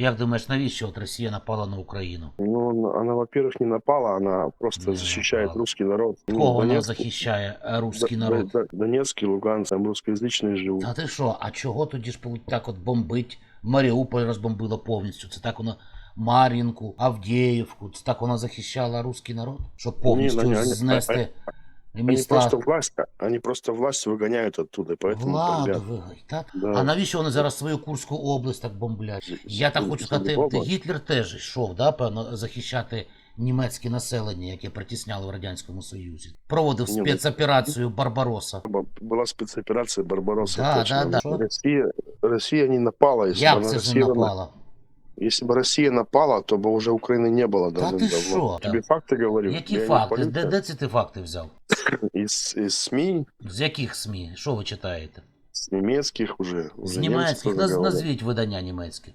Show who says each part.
Speaker 1: як думаєш, навіщо от Росія напала на Україну?
Speaker 2: Ну, она, она, во-первых, не напала, она просто
Speaker 1: Не
Speaker 2: защищает
Speaker 1: напала.
Speaker 2: русский народ. Ну,
Speaker 1: Кого вона
Speaker 2: Донецк-
Speaker 1: захищає е, русський
Speaker 2: Д-
Speaker 1: народ?
Speaker 2: Д- Донецк и Луганск, там русскоязычные живут.
Speaker 1: Та ти що, а чого тоді ж полу- так от бомбить? Маріуполь розбомбило повністю. Це так воно Мар'їнку, Авдіївку. Це так вона захищала русський народ? Щоб повністю
Speaker 2: Ні, ну, ні, ні,
Speaker 1: знести
Speaker 2: Они
Speaker 1: міста.
Speaker 2: просто власть, они просто власть выгоняют оттуда, поэтому
Speaker 1: Владу
Speaker 2: бомбят.
Speaker 1: вигай, так?
Speaker 2: Да.
Speaker 1: А навіщо вони зараз свою Курську область так бомблять? Я так хочу сказати,
Speaker 2: Область.
Speaker 1: Гітлер теж йшов, да, певно, захищати німецьке населення, яке притісняли в Радянському Союзі. Проводив
Speaker 2: Ні, ну-
Speaker 1: спецоперацію Барбароса.
Speaker 2: Б- Была спецоперация Барбаросса.
Speaker 1: Да,
Speaker 2: точно.
Speaker 1: да, да.
Speaker 2: Россия, Россия не напала. Если бы
Speaker 1: Як
Speaker 2: она
Speaker 1: це ж не
Speaker 2: Россия на-
Speaker 1: напала?
Speaker 2: Если бы Россия напала, то бы уже Украины не было
Speaker 1: Да ты
Speaker 2: давным-давно.
Speaker 1: шо?
Speaker 2: Тебе факты говорю.
Speaker 1: Які
Speaker 2: я не
Speaker 1: факти?
Speaker 2: полиция.
Speaker 1: Де, де ці ти факти взяв?
Speaker 2: Из, из СМИ,
Speaker 1: З яких СМІ? Що ви читаєте?
Speaker 2: с немецких уже.
Speaker 1: З німецьких? Наз, назвіть видання німецьке.